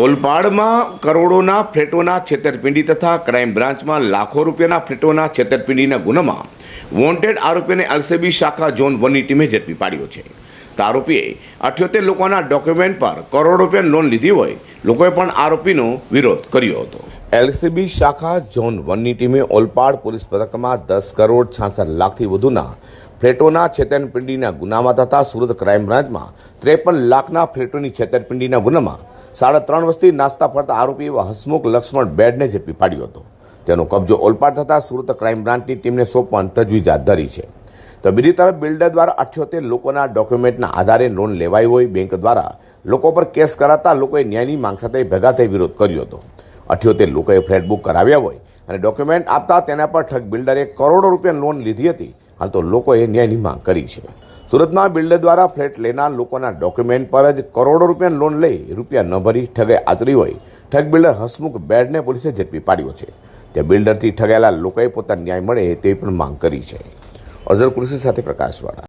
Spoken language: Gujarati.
ઓલપાડમાં કરોડોના ફ્લેટોના છેતરપિંડી તથા ક્રાઇમ બ્રાન્ચમાં લાખો રૂપિયાના ફ્લેટોના છેતરપિંડીના ગુનામાં વોન્ટેડ આરોપીને એલસીબી શાખા ઝોન વનની ટીમે ઝડપી પાડ્યો છે. તો આરોપીએ અઠ્યોતેર લોકોના ડોક્યુમેન્ટ પર કરોડો રૂપિયા લોન લીધી હોય, લોકોએ પણ આરોપીનો વિરોધ કર્યો હતો. એલસીબી શાખા ઝોન વનની ટીમે ઓલપાડ પોલીસ પથકમાં દસ કરોડ છાસઠ લાખથી વધુના ફ્લેટોના છેતરપિંડીના ગુનામાં તથા સુરત ક્રાઇમ બ્રાન્ચમાં ત્રેપન લાખના ફ્લેટોની છેતરપિંડીના ગુનામાં સાડા ત્રણ વર્ષથી નાસ્તા ફરતા આરોપી એવા હસમુખ લક્ષ્મણ બેડને ઝડપી પાડ્યો હતો. તેનો કબજો ઓલપાડ થતા સુરત ક્રાઇમ બ્રાન્ચની ટીમને સોંપવાની તજવીજ હાથ ધરી છે. તો બીજી તરફ બિલ્ડર દ્વારા અઠ્યોતેર લોકોના ડોક્યુમેન્ટના આધારે લોન લેવાઈ હોય બેંક દ્વારા લોકો પર કેસ કરાતા લોકોએ ન્યાયની માંગ સાથે ભેગા થઈ વિરોધ કર્યો હતો. અઠ્યોતેર લોકોએ ફ્લેટ બુક કરાવ્યા હોય અને ડોક્યુમેન્ટ આપતા તેના પર ઠગ બિલ્ડરે કરોડો રૂપિયા લોન લીધી હતી. હાલ તો લોકોએ ન્યાયની માંગ કરી છે. સુરતમાં બિલ્ડર દ્વારા ફ્લેટ લેનાર લોકોના ડોક્યુમેન્ટ પર જ કરોડો રૂપિયા લોન લઈ રૂપિયા ન ભરી ઠગે આચરી હોય. ઠગ બિલ્ડર હસમુખ બેડને પોલીસે ઝડપી પાડ્યો છે. તે બિલ્ડરથી ઠગાયેલા લોકોએ પોતાનો ન્યાય મળે તેવી પણ માંગ કરી છે. અઝર કૃષિ સાથે પ્રકાશવાળા